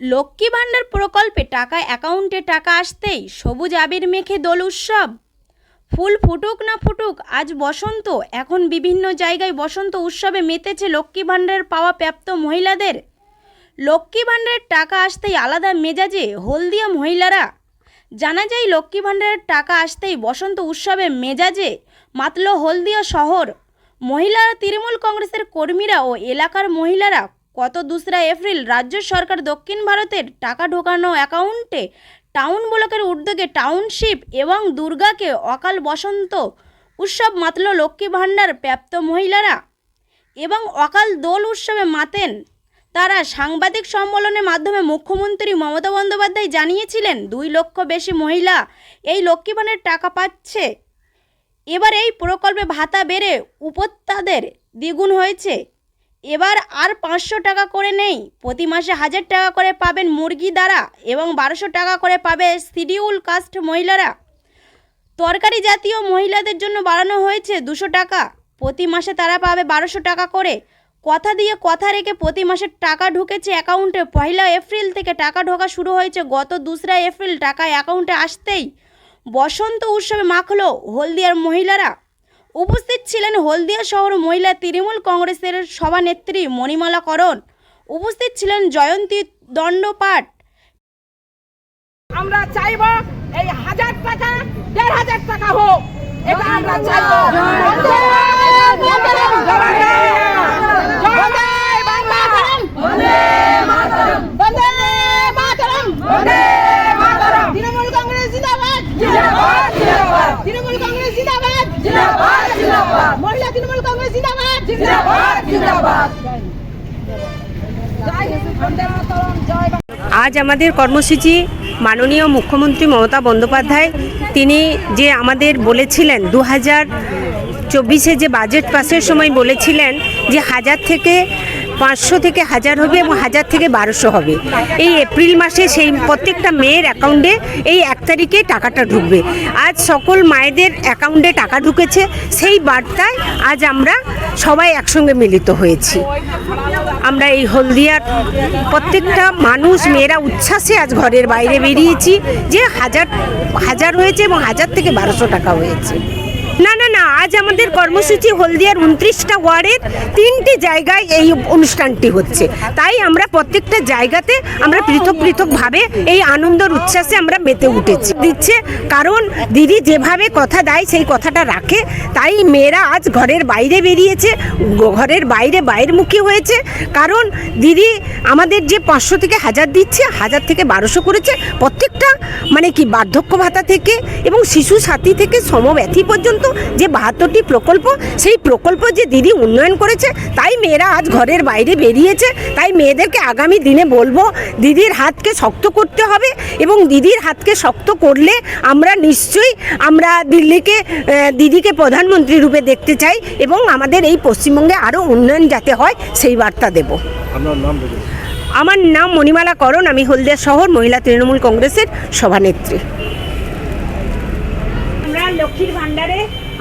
লক্ষ্মী ভাণ্ডার প্রকল্পে টাকা, অ্যাকাউন্টে টাকা আসতেই সবুজ আবির মেখে দোল উৎসব। ফুল ফুটুক না ফুটুক, আজ বসন্ত। এখন বিভিন্ন জায়গায় বসন্ত উৎসবে মেতেছে লক্ষ্মী ভাণ্ডারের পাওয়া প্রাপ্ত মহিলাদের। লক্ষ্মী ভাণ্ডারের টাকা আসতেই আলাদা মেজাজে হলদিয়া মহিলারা। জানা যায়, লক্ষ্মী ভাণ্ডারের টাকা আসতেই বসন্ত উৎসবে মেজাজে মাতল হলদিয়া শহর। মহিলারা, তৃণমূল কংগ্রেসের কর্মীরা ও এলাকার মহিলারা গত দোসরা এপ্রিল? রাজ্য সরকার দক্ষিণ ভারতের টাকা ঢোকানো অ্যাকাউন্টে টাউন ব্লকের উদ্যোগে টাউনশিপ এবং দুর্গাকে অকাল বসন্ত উৎসব মাতল লক্ষ্মী ভাণ্ডার প্রাপ্ত মহিলারা এবং অকাল দোল উৎসবে মাতেন তারা সাংবাদিক সম্মেলনের মাধ্যমে মুখ্যমন্ত্রী মমতা বন্দ্যোপাধ্যায় জানিয়েছিলেন, দুই লক্ষ বেশি মহিলা এই লক্ষ্মী টাকা পাচ্ছে। এবার এই প্রকল্পে ভাতা বেড়ে উপত্যাদের দ্বিগুণ হয়েছে। এবার আর পাঁচশো টাকা করে নেই। প্রতি মাসে হাজার টাকা করে পাবেন মুরগি দ্বারা এবং বারোশো টাকা করে পাবে শিডিউল কাস্ট মহিলারা। তরকারি জাতীয় মহিলাদের জন্য বাড়ানো হয়েছে দুশো টাকা। প্রতি মাসে তারা পাবে বারোশো টাকা করে। কথা দিয়ে কথা রেখে প্রতি মাসে টাকা ঢুকেছে অ্যাকাউন্টে। পয়লা এপ্রিল থেকে টাকা ঢোকা শুরু হয়েছে। গত দোসরা এপ্রিল টাকা অ্যাকাউন্টে আসতেই বসন্ত উৎসবে মাখলো হলদিয়ার মহিলারা। উপস্থিত ছিলেন হলদিয়া শহর মহিলা তৃণমূল কংগ্রেসের সভানেত্রী মণিমালা করণ। উপস্থিত ছিলেন জয়ন্তী দণ্ডপাঠ। আমরা চাইব এই হাজার টাকা দেড় হাজার টাকা হোক। এটা আমরা চাইব। আজ আমাদের কর্মসূচি মাননীয় মুখ্যমন্ত্রী মমতা বন্দ্যোপাধ্যায়। তিনি যে আমাদের বলেছিলেন দু হাজার চব্বিশে যে বাজেট পাসের সময় বলেছিলেন যে হাজার থেকে পাঁচশো থেকে হাজার হবে এবং হাজার থেকে বারোশো হবে। এই এপ্রিল মাসে সেই প্রত্যেকটা মেয়ের অ্যাকাউন্টে এই এক তারিখে টাকাটা ঢুকবে। আজ সকল মায়েদের অ্যাকাউন্টে টাকা ঢুকেছে সেই বার্তায় আজ আমরা সবাই একসঙ্গে মিলিত হয়েছি। আমরা এই হলদিয়ার প্রত্যেকটা মানুষ, মেয়েরা উচ্ছ্বাসে আজ ঘরের বাইরে বেরিয়েছি। যে হাজার হাজার হয়েছে এবং হাজার থেকে বারোশো টাকা হয়েছে। না না আজ আমাদের কর্মসূচি হলদিয়ার উনত্রিশটা ওয়ার্ডের তিনটি জায়গায় এই অনুষ্ঠানটি হচ্ছে। তাই আমরা প্রত্যেকটা জায়গাতে আমরা পৃথক পৃথকভাবে এই আনন্দর উচ্ছ্বাসে আমরা মেতে উঠেছি। দিচ্ছে কারণ দিদি যেভাবে কথা দেয় সেই কথাটা রাখে। তাই মেয়েরা আজ ঘরের বাইরে বেরিয়েছে, ঘরের বাইরে বাইরমুখী হয়েছে। কারণ দিদি আমাদের যে পাঁচশো থেকে হাজার দিচ্ছে, হাজার থেকে বারোশো করেছে প্রত্যেকটা মানে কি বার্ধক্য ভাতা থেকে এবং শিশু সাথী থেকে সমব্যথী পর্যন্ত যে বাহাত্তরটি প্রকল্প সেই প্রকল্প যে দিদি উন্নয়ন করেছে তাই মেয়েরা আজ ঘরের বাইরে বেরিয়েছে। তাই মেয়েদেরকে আগামী দিনে বলব দিদির হাতকে শক্ত করতে হবে এবং দিদির হাতকে শক্ত করলে আমরা নিশ্চয়ই আমরা দিল্লিকে দিদিকে প্রধানমন্ত্রী রূপে দেখতে চাই এবং আমাদের এই পশ্চিমবঙ্গে আরও উন্নয়ন যাতে হয় সেই বার্তা দেব। আমার নাম মণিমালা করণ আমি হলদিয়া শহর মহিলা তৃণমূল কংগ্রেসের সভানেত্রী। আমরা লক্ষ্মীর ভাণ্ডারে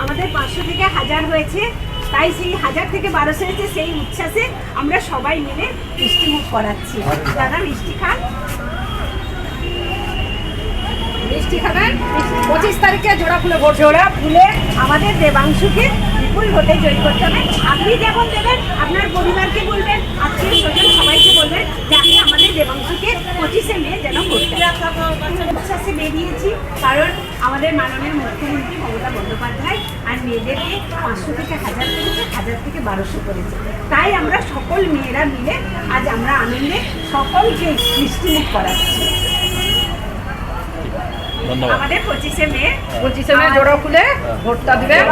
আমাদের পাঁচশো থেকে হাজার হয়েছে। তাই সেই হাজার থেকে বারোশো হয়েছে সেই উচ্ছ্বাসে আমরা সবাই মিলে মিষ্টিমুখ করাচ্ছি। দাদা মিষ্টি খান। মিষ্টি খাবেন পঁচিশ তারিখে জোড়া ফুলে জোড়া ফুলে আমাদের দেবাংশুকে বিপুল ভোটে জয়ী করতে হবে। আপনি যখন দেবেন, আপনার পরিবারকে বলবেন, আত্মীয় স্বজন সবাইকে বলবেন দেবাংশুকে পঁচিশে মে যেন করতে বেরিয়েছি কারণ আমাদের মাননীয় মুখ্যমন্ত্রী মমতা বন্দ্যোপাধ্যায় আর মেয়েদেরকে পাঁচশো থেকে হাজার করেছে হাজার থেকে বারোশো করেছে। তাই আমরা সকল মেয়েরা মিলে আজ আমরা আনন্দে সকলকে মিষ্টিমুখ করাচ্ছি ধন্যবাদ। আমাদের পঁচিশে মে পঁচিশে মে জোড়া ফুলে ভোটটা দিবেন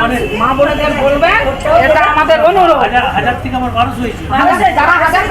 মা বোনেদের বলবেন এটা আমাদের অনুরোধ। হাজার হাজার থেকে আমার মানুষ হয়েছে। যারা হাজার